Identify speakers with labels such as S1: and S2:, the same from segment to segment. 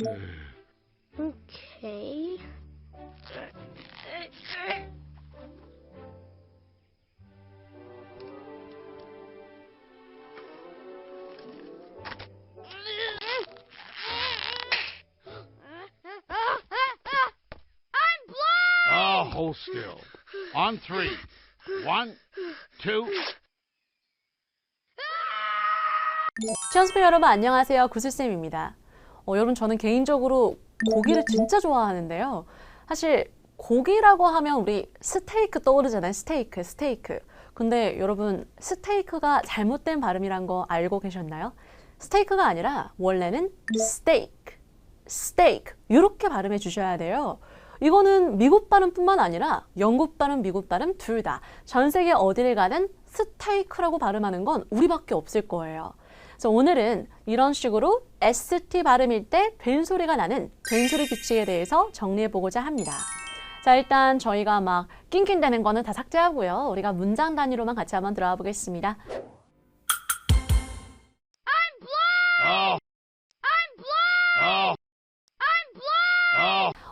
S1: Okay. I'm blind!
S2: Oh, hold still. On three. One, two.
S3: 시연수배 여러분 안녕하세요. 구슬쌤입니다. 어, 여러분 저는 개인적으로 고기를 진짜 좋아하는데요. 사실 고기라고 하면 우리 스테이크 떠오르잖아요. 스테이크, 스테이크. 근데 여러분 스테이크가 잘못된 발음이란 거 알고 계셨나요? 스테이크가 아니라 원래는 스테이크, 스테이크 이렇게 발음해 주셔야 돼요. 이거는 미국 발음뿐만 아니라 영국 발음, 미국 발음 둘 다 전 세계 어디를 가든 스테이크라고 발음하는 건 우리밖에 없을 거예요. 그래서 오늘은 이런 식으로 ST 발음일 때 된소리가 나는 된소리 규칙에 대해서 정리해 보고자 합니다. 자, 일단 저희가 막 낑낑대는 거는 다 삭제하고요. 우리가 문장 단위로만 같이 한번 들어가 보겠습니다.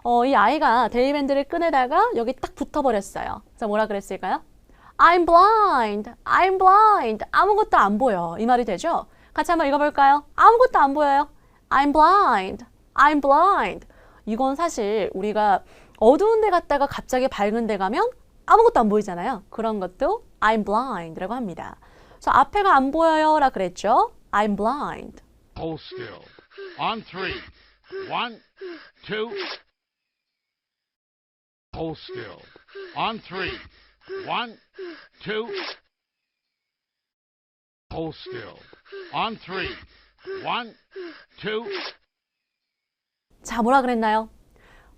S3: 어, 이 아이가 데이밴드를 꺼내다가 여기 딱 붙어버렸어요. 그래서 뭐라 그랬을까요? I'm blind, I'm blind. 아무것도 안 보여. 이 말이 되죠? 같이 한번 읽어볼까요? 아무것도 안 보여요. I'm blind, I'm blind. 이건 사실 우리가 어두운 데 갔다가 갑자기 밝은 데 가면 아무것도 안 보이잖아요. 그런 것도 I'm blind라고 합니다. 그래서 앞에가 안 보여요 라 그랬죠? I'm blind.
S2: Hold still. On three. One, two. Hold still. On three. One, two. Hold still. On three. One, two.
S3: 자, 뭐라 그랬나요?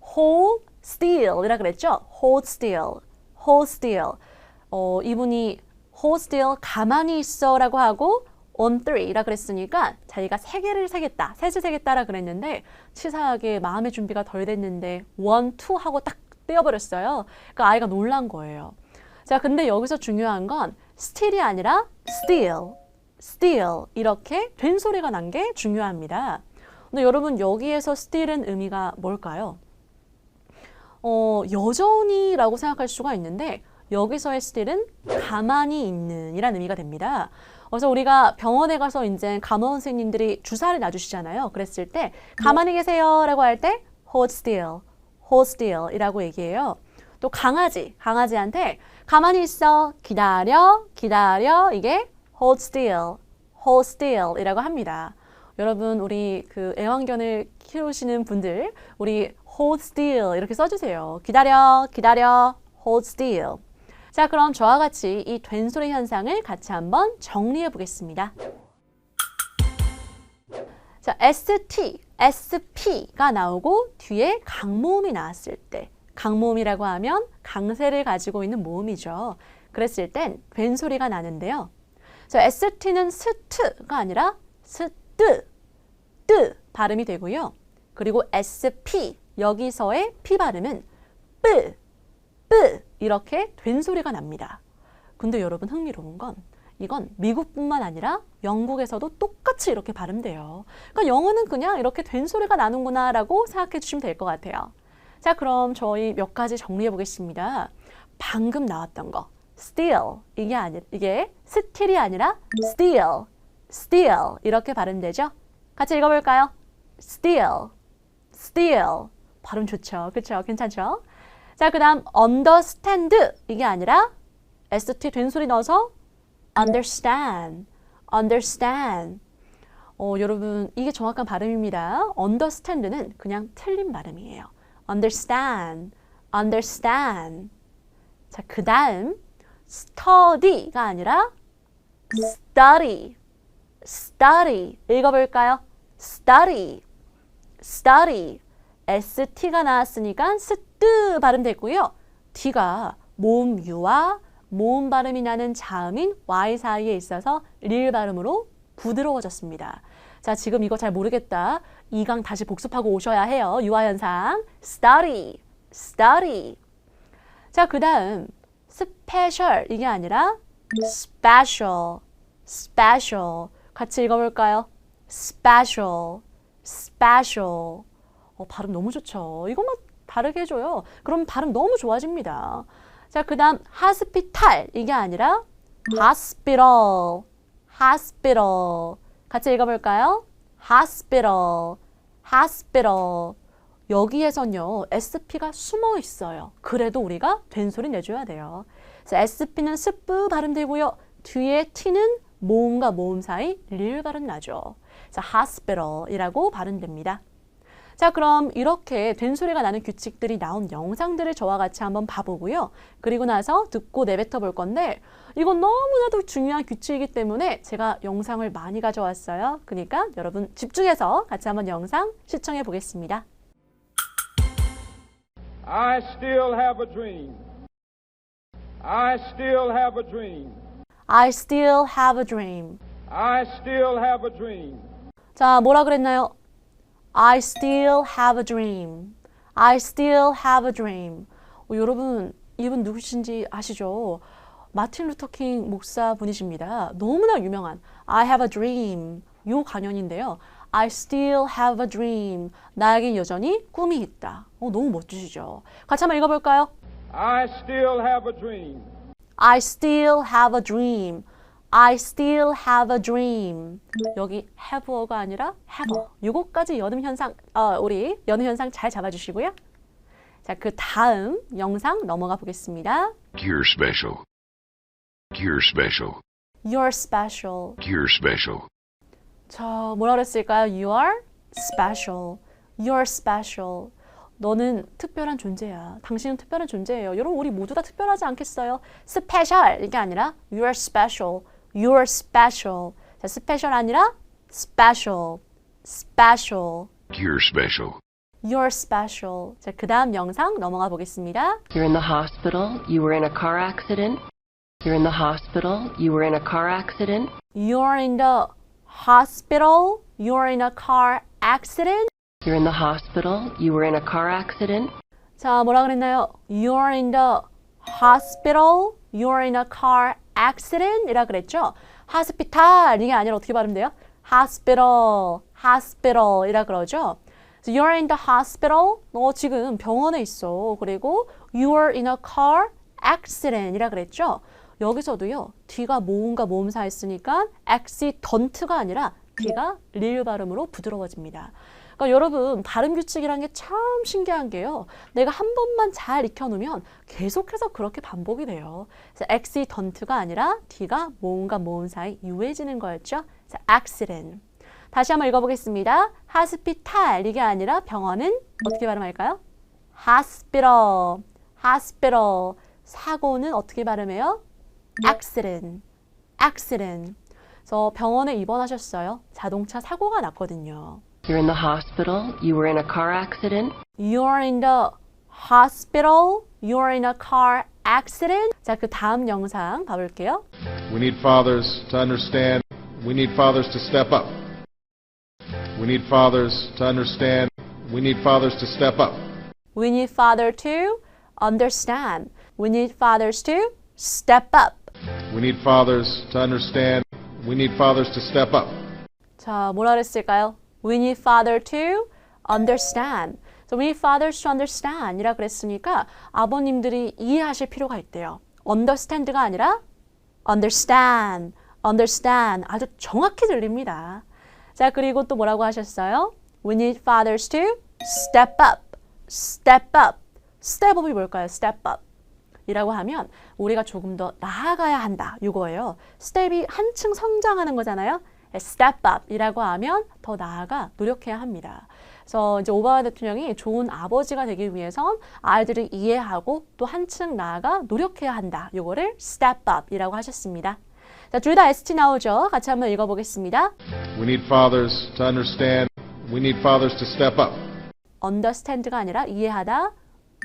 S3: hold still이라 그랬죠? hold still, hold still. 어, 이분이 hold still 가만히 있어라고 하고 on three라 그랬으니까 자기가 세 개를 세겠다, 셋을 세겠다라 그랬는데 치사하게 마음의 준비가 덜 됐는데 one, two 하고 딱 떼어버렸어요. 그러니까 아이가 놀란 거예요. 자, 근데 여기서 중요한 건 still이 아니라 still, still 이렇게 된 소리가 난 게 중요합니다. 근데 여러분 여기에서 still은 의미가 뭘까요? 어, 여전히라고 생각할 수가 있는데 여기서의 still은 가만히 있는 이란 의미가 됩니다. 그래서 우리가 병원에 가서 이제 간호 선생님들이 주사를 놔주시잖아요. 그랬을 때 가만히 계세요라고 할 때 hold still, hold still 이라고 얘기해요. 또 강아지, 강아지한테 가만히 있어, 기다려, 기다려 이게 hold still, hold still 이라고 합니다. 여러분 우리 그 애완견을 키우시는 분들 우리 hold still 이렇게 써주세요. 기다려, 기다려, hold still. 자, 그럼 저와 같이 이 된소리 현상을 같이 한번 정리해 보겠습니다. 자, ST, SP가 나오고 뒤에 강모음이 나왔을 때 강모음이라고 하면 강세를 가지고 있는 모음이죠. 그랬을 땐 된소리가 나는데요. 자, ST는 스트가 아니라 스뜨, 뜨 발음이 되고요. 그리고 SP 여기서의 P 발음은 뿌, 뿌 이렇게 된 소리가 납니다. 근데 여러분 흥미로운 건 이건 미국뿐만 아니라 영국에서도 똑같이 이렇게 발음돼요. 그러니까 영어는 그냥 이렇게 된 소리가 나는구나라고 생각해 주시면 될 것 같아요. 자, 그럼 저희 몇 가지 정리해 보겠습니다. 방금 나왔던 거, still 이게 아니 이게 still이 아니라 still, still 이렇게 발음되죠? 같이 읽어볼까요? still, still 발음 좋죠, 그렇죠? 괜찮죠? 자, 그다음 understand 이게 아니라 st 된 소리 넣어서 understand, understand. 어, 여러분 이게 정확한 발음입니다. understand는 그냥 틀린 발음이에요. understand, understand. 자, 그다음 study가 아니라 study, study 읽어볼까요? study, study. st가 나왔으니까 스뜨 발음됐고요. t가 모음 u와 모음 발음이 나는 자음인 y 사이에 있어서 릴 발음으로 부드러워졌습니다. 자, 지금 이거 잘 모르겠다. 이 강 다시 복습하고 오셔야 해요. 유아 현상. study, study. 자, 그 다음 special 이게 아니라 special, special. 같이 읽어볼까요? special, special. 어, 발음 너무 좋죠. 이것만 다르게 해줘요. 그럼 발음 너무 좋아집니다. 자, 그 다음 하스피탈 이게 아니라 hospital, hospital 같이 읽어볼까요? hospital, hospital 여기에선요 SP가 숨어 있어요. 그래도 우리가 된소리 내줘야 돼요. 그래서 SP는 스프 발음 되고요. 뒤에 T는 모음과 모음 사이 릴 발음 나죠. 그래서 hospital이라고 발음됩니다. 자, 그럼 이렇게 된소리가 나는 규칙들이 나온 영상들을 저와 같이 한번 봐보고요. 그리고 나서 듣고 내뱉어 볼 건데 이건 너무나도 중요한 규칙이기 때문에 제가 영상을 많이 가져왔어요. 그러니까 여러분 집중해서 같이 한번 영상 시청해 보겠습니다.
S4: I still have a dream. I still have a dream.
S3: I still have a dream.
S4: I still have a dream.
S3: 자, 뭐라 그랬나요? I still have a dream. I still have a dream. 어, 여러분, 이분 누구신지 아시죠? 마틴 루터 킹 목사 분이십니다. 너무나 유명한 I have a dream. 요 강연인데요. I still have a dream. 나에겐 여전히 꿈이 있다. 어, 너무 멋지시죠? 같이 한번 읽어볼까요?
S4: I still have a dream.
S3: I still have a dream. I still have a dream. 여기 have가 아니라 have. 요거까지 연음 현상, 어, 우리 연음 현상 잘 잡아주시고요. 자, 그 다음 영상 넘어가 보겠습니다.
S5: Gear special. Gear special.
S3: You're special.
S5: Gear special.
S3: 저 뭐라 그랬을까요? You are special. You're special. 너는 특별한 존재야. 당신은 특별한 존재예요. 여러분 우리 모두 다 특별하지 않겠어요? special 이게 아니라 you're special. You're special. 자, special 아니라 special. special.
S5: Gear special.
S3: You're special. 자, 그 다음 영상 넘어가 보겠습니다.
S6: You're in the hospital. You were in a car accident. You're in the hospital. You were in a car accident.
S3: You're in the hospital. You're in a car accident.
S6: You're in the hospital. You were in a car accident.
S3: 자, 뭐라 그랬나요? You're in the hospital. You're in a car accident. 이라 그랬죠? hospital 이게 아니라 어떻게 발음돼요? hospital, hospital 이라 그러죠? So you're in the hospital. 너 지금 병원에 있어. 그리고 you're in a car accident 이라 그랬죠? 여기서도요. 뒤가 모음과 모음 사이 있으니까 accident가 아니라 뒤가 릴 발음으로 부드러워집니다. 그러니까 여러분 발음 규칙이라는 게참 신기한 게요. 내가 한 번만 잘 익혀놓으면 계속해서 그렇게 반복이 돼요. 그래서 accident가 아니라 뒤가 모음과 모음 사이 유해지는 거였죠. 그래서 accident. 다시 한번 읽어보겠습니다. hospital 이게 아니라 병원은 어떻게 발음할까요? hospital, hospital. 사고는 어떻게 발음해요? accident, accident. 그래서 병원에 입원하셨어요. 자동차 사고가 났거든요.
S6: You're in the hospital. You were in a car accident.
S3: You're in the hospital. You're in a car accident. 자, 그 다음 영상 봐볼게요.
S7: We need fathers to understand. We need fathers to step up. We need fathers to understand. We need fathers to step up.
S3: We need father to understand. We need fathers to step up.
S7: We need fathers to understand. We need fathers to step up.
S3: 자, 뭐라 그랬을까요? We need father to understand. So we need fathers to understand 이라 그랬으니까 아버님들이 이해하실 필요가 있대요. understand가 아니라 understand, understand. 아주 정확히 들립니다. 자, 그리고 또 뭐라고 하셨어요? We need fathers to step up, step up. step up이 뭘까요? step up. 이라고 하면 우리가 조금 더 나아가야 한다. 이거예요. 스텝이 한층 성장하는 거잖아요. step up 이라고 하면 더 나아가 노력해야 합니다. 그래서 이제 오바마 대통령이 좋은 아버지가 되기 위해선 아이들을 이해하고 또 한층 나아가 노력해야 한다. 요거를 step up 이라고 하셨습니다. 자, 둘 다 ST 나오죠? 같이 한번 읽어보겠습니다.
S7: We need fathers to understand. We need fathers to step up.
S3: understand가 아니라 이해하다.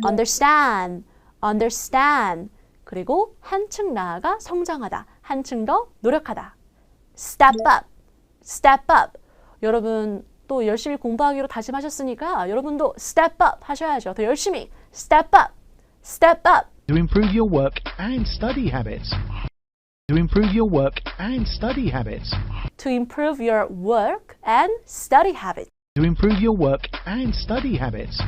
S3: understand, understand. 그리고 한층 나아가 성장하다. 한층 더 노력하다. step up, step up. 여러분 또 열심히 공부하기로 다짐하셨으니까 여러분도 step up 하셔야죠. 더 열심히 step up, step up.
S8: to improve your work and study habits. To improve your work and study habits.
S3: to improve your work and study habits.
S8: to improve your work and study habits.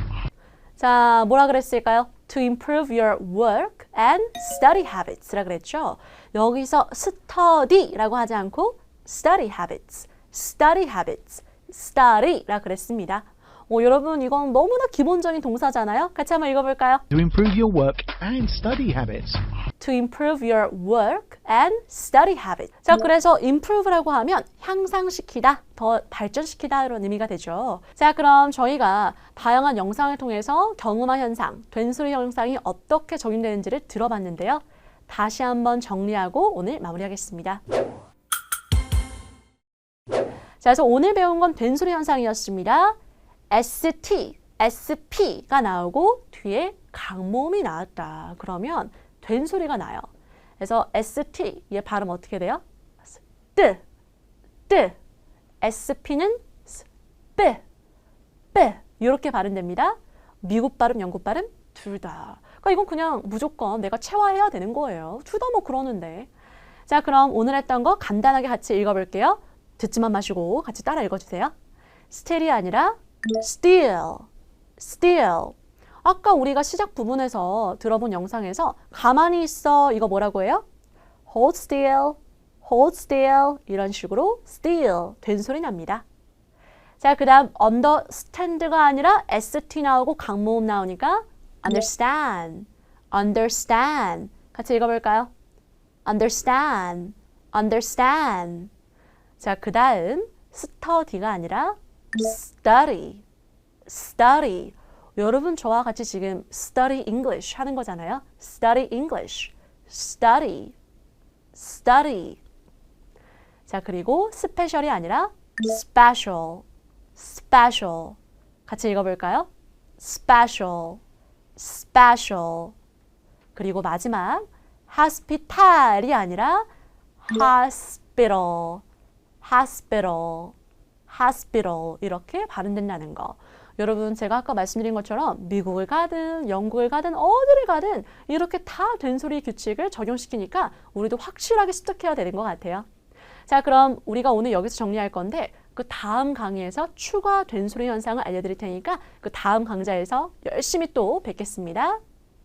S3: 자, 뭐라 그랬을까요? To improve your work and study habits라 그랬죠. 여기서 study라고 하지 않고 study habits, study habits, study라 그랬습니다. 어, 여러분 이건 너무나 기본적인 동사잖아요. 같이 한번 읽어볼까요?
S8: To improve your work and study habits.
S3: To improve your work and study habits. 자, 그래서 improve라고 하면 향상시키다, 더 발전시키다 이런 의미가 되죠. 자, 그럼 저희가 다양한 영상을 통해서 경음화 현상, 된소리 현상이 어떻게 적용되는지를 들어봤는데요. 다시 한번 정리하고 오늘 마무리하겠습니다. 자, 그래서 오늘 배운 건 된소리 현상이었습니다. ST, SP가 나오고 뒤에 강모음이 나왔다. 그러면 된 소리가 나요. 그래서 ST, 얘 발음 어떻게 돼요? 뜨, 뜨. SP는 뿌, 뿌. 이렇게 발음됩니다. 미국 발음, 영국 발음 둘 다. 그러니까 이건 그냥 무조건 내가 체화해야 되는 거예요. 둘다뭐 그러는데. 자, 그럼 오늘 했던 거 간단하게 같이 읽어볼게요. 듣지만 마시고 같이 따라 읽어주세요. 스틸이 아니라 steal, steal. 아까 우리가 시작 부분에서 들어본 영상에서 가만히 있어 이거 뭐라고 해요? hold still, hold still 이런 식으로 steal 된 소리 납니다. 자, 그 다음 understand가 아니라 st 나오고 강모음 나오니까 understand, understand 같이 읽어볼까요? understand, understand 자, 그 다음 study가 아니라 study, study. 여러분 저와 같이 지금 study English 하는 거잖아요. study English, study, study. 자, 그리고 special이 아니라 special, special. 같이 읽어볼까요? special, special. 그리고 마지막 hospital이 아니라 hospital, hospital, hospital 이렇게 발음된다는 거. 여러분 제가 아까 말씀드린 것처럼 미국을 가든 영국을 가든 어디를 가든 이렇게 다 된소리 규칙을 적용시키니까 우리도 확실하게 습득해야 되는 것 같아요. 자 그럼 우리가 오늘 여기서 정리할 건데 그 다음 강의에서 추가 된소리 현상을 알려드릴 테니까 그 다음 강좌에서 열심히 또 뵙겠습니다.